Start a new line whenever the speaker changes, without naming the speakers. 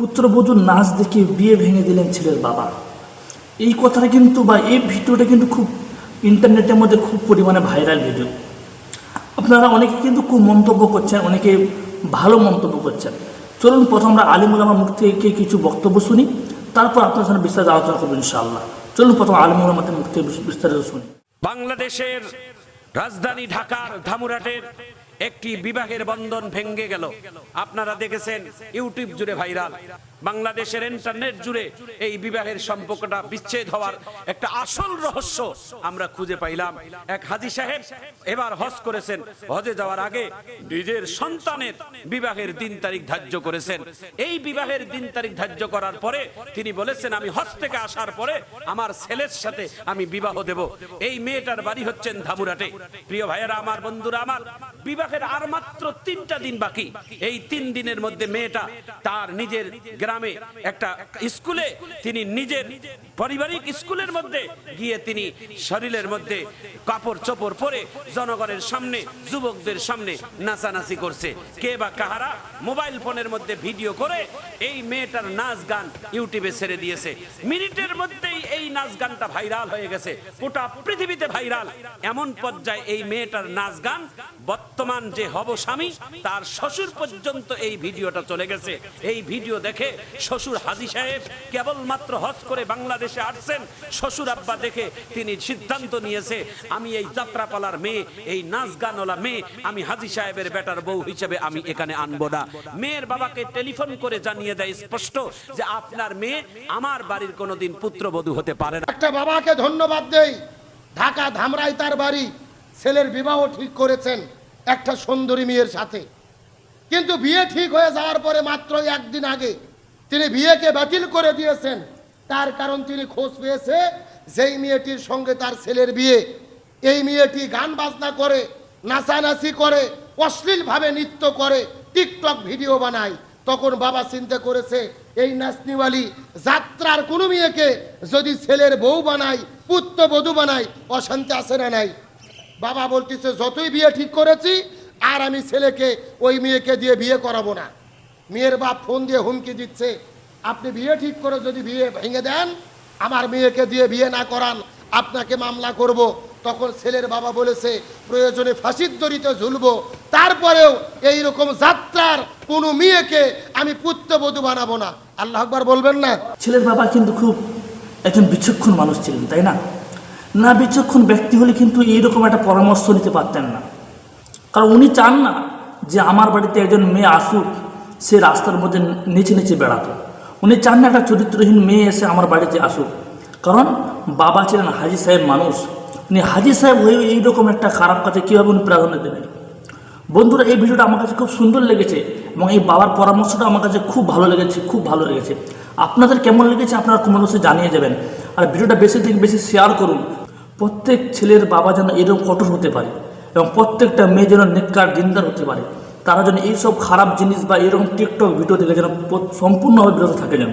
পুত্রবধূর নাচ দেখে বিয়ে ভেঙে দিলেন ছেলের বাবা। এই কথাটা কিন্তু বা এই ভিডিওটা কিন্তু খুব ইন্টারনেটের মধ্যে খুব পরিমাণে ভাইরাল ভিডিও। আপনারা অনেকে কিন্তু খুব মন্তব্য করছেন, অনেকে ভালো মন্তব্য করছেন। চলুন প্রথম আমরা আলিমুল আমার মুখ থেকে কিছু বক্তব্য শুনি, তারপর আপনার সাথে বিস্তারিত আলোচনা করব ইনশাআল্লাহ। চলুন প্রথম আলিমুল আমাদের মুখ থেকে বিস্তারিত শুনি।
বাংলাদেশের রাজধানী ঢাকার ধামুরাটের একটি বিবাহের বন্ধন ভেঙ্গে গেল। আপনারা দেখেছেন ইউটিউব জুড়ে ভাইরাল। বাংলাদেশের ইন্টারনেট জুড়ে এই বিবাহের সম্পর্কটা বিচ্ছেদ হওয়ার একটা আসল রহস্য আমরা খুঁজে পাইলাম। এক হাজি সাহেব এবার হজ করেছেন। হজে যাওয়ার আগে নিজের সন্তানের বিবাহের দিন তারিখ ধার্য করেছেন। এই বিবাহের দিন তারিখ ধার্য করার পরে তিনি বলেছেন, আমি হজ থেকে আসার পরে আমার ছেলের সাথে আমি বিবাহ দেব। এই মেয়েটার বাড়ি হচ্ছেন ধামুরাটে। প্রিয় ভাইয়েরা, আমার বন্ধুরা, আমার বিবাহের আর মাত্র তিনটা দিন বাকি। এই তিন দিনের মধ্যে মেয়েটা তার নিজের গ্রামে একটা স্কুলে তিনি নিজের পারিবারিক স্কুলের মধ্যে গিয়ে তিনি শরীরের মধ্যে কাপড় চোপড় পরে জনগণের সামনে, যুবকদের সামনে নাচানাচি করছে। কে বা কাহারা মোবাইল ফোনের মধ্যে ভিডিও করে এই মেয়েটার নাচ গান ইউটিউবে ছেড়ে দিয়েছে। মিনিটের মধ্যেই নাচ গানটা ভাইরাল হয়ে গেছে। গোটা পৃথিবীতে ভাইরাল। এমন পর্যায়ে এই মেয়েটার নাচ গান, বর্তমান যে হব স্বামী, তার শ্বশুর পর্যন্ত এই ভিডিওটা চলে গেছে। এই ভিডিও দেখে শ্বশুর হাজি সাহেব কেবলমাত্র হজ করে বাংলাদেশে আসছেন। শ্বশুর আব্বা দেখে তিনি সিদ্ধান্ত নিয়েছে, আমি এই যাত্রাপালার মেয়ে, এই নাচ গানওয়ালা মেয়ে, আমি হাজি সাহেবের বেটার বউ হিসেবে আমি এখানে আনব না। মেয়ের বাবাকে টেলিফোন করে জানিয়ে দেয় স্পষ্ট যে, আপনার মেয়ে আমার বাড়ির কোনোদিন পুত্রবধূ হতে পারে না।
একটা বাবাকে ধন্যবাদ দেই। ঢাকা ধামরাই তার বাড়ি। ছেলের বিবাহ ঠিক করেছেন একটা সুন্দরী মেয়ের সাথে। কিন্তু বিয়ে ঠিক হয়ে যাওয়ার পরে মাত্র একদিন আগে তিনি বিয়েকে বাতিল করে দিয়েছেন। তার কারণ তিনি খোঁজ পেয়েছে যেই মেয়েটির সঙ্গে তার ছেলের বিয়ে। এই মেয়েটি গান বাজনা করে, নাচানাচি করে, অশ্লীলভাবে নৃত্য করে, টিকটক ভিডিও বানায়। তখন বাবা চিন্তা করেছে, এই নাচনিওয়ালি যাত্রার কোনো মেয়েকে যদি ছেলের বউ বানায় পুত্রবধূ বানায়, অশান্তি আসে না নাই। বাবা বলতেছে, যতই বিয়ে ঠিক করেছি, আর আমি ছেলেকে ওই মেয়েকে দিয়ে বিয়ে করাবো না। মেয়ের বাপ ফোন দিয়ে হুমকি দিচ্ছে, আপনি বিয়ে ঠিক করে যদি বিয়ে ভেঙে দেন, আমার মেয়েকে দিয়ে বিয়ে না করান, আপনাকে মামলা করব। তখন ছেলের বাবা বলেছে, প্রয়োজনে ফাঁসির দড়িতে ঝুলবো। তারপরেও এই রকম যাত্রার কোনো মেয়েকে আমি পুত্রবধূ বানাবো না। আল্লাহ আকবার বলবেন না?
ছেলের বাবা কিন্তু খুব একজন বিচক্ষণ মানুষ ছিলেন, তাই না? না বিচক্ষণ ব্যক্তি হলে কিন্তু এইরকম একটা পরামর্শ নিতে পারতেন না। কারণ উনি চান না যে আমার বাড়িতে একজন মেয়ে আসুক, সে রাস্তার মধ্যে নেচে নেচে বেড়াতো উনি চান না একটা চরিত্রহীন মেয়ে এসে আমার বাড়িতে আসুক। কারণ বাবা ছিলেন হাজি সাহেব মানুষ। উনি হাজি সাহেব হয়ে এইরকম একটা খারাপ কাজে কীভাবে উনি প্রাধান্য দেবেন? বন্ধুরা, এই ভিডিওটা আমার কাছে খুব সুন্দর লেগেছে এবং এই বাবার পরামর্শটা আমার কাছে খুব ভালো লেগেছে, খুব ভালো লেগেছে। আপনাদের কেমন লেগেছে আপনারা কমেন্ট বক্সে জানিয়ে যাবেন আর ভিডিওটা বেশি থেকে বেশি শেয়ার করুন। প্রত্যেক ছেলের বাবা যেন এরকম কঠোর হতে পারে এবং প্রত্যেকটা মেয়ে যেন নেককার, দিনদার হতে পারে। তারা যেন এইসব খারাপ জিনিস বা এরকম টিকটক ভিডিও থেকে যেন সম্পূর্ণভাবে বিরত থাকে যেন।